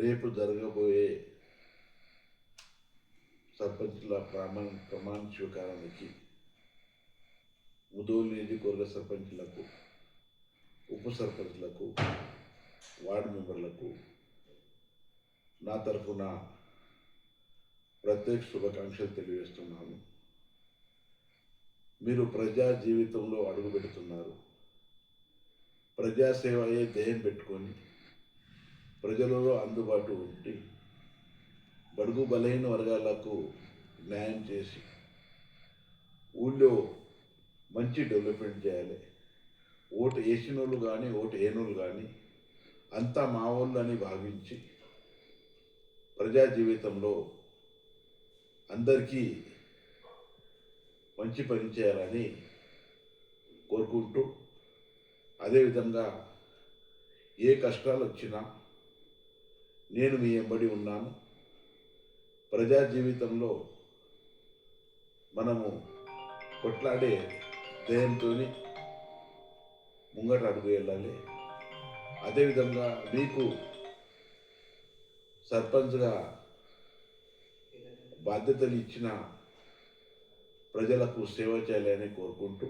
రేపు జరగబోయే సర్పంచుల ప్రమాణ ప్రమాణ స్వీకారానికి ముదోలు నియోజకవర్గ సర్పంచులకు ఉప సర్పంచులకు వార్డు మెంబర్లకు నా తరఫున ప్రత్యేక శుభాకాంక్షలు తెలియజేస్తున్నాను. మీరు ప్రజా జీవితంలో అడుగు పెడుతున్నారు ప్రజాసేవయే ధ్యేయం పెట్టుకొని ప్రజలలో అందుబాటు ఉండి బడుగు బలహీన వర్గాలకు న్యాయం చేసి ఊళ్ళో మంచి డెవలప్మెంట్ చేయాలి. ఓటు వేసినోళ్ళు కానీ ఓటు ఏనోళ్ళు కానీ అంతా మా వాళ్ళు అని భావించి ప్రజా జీవితంలో అందరికీ మంచి పని చేయాలని కోరుకుంటూ అదేవిధంగా ఏ కష్టాలు వచ్చినా నేను మీ ఎంబడి ఉన్నాను. ప్రజా జీవితంలో మనము కొట్లాడే ధ్యేయంతో ముంగట అడుగు వెళ్ళాలి అదేవిధంగా మీకు సర్పంచ్గా బాధ్యతలు ఇచ్చిన ప్రజలకు సేవ చేయాలని కోరుకుంటూ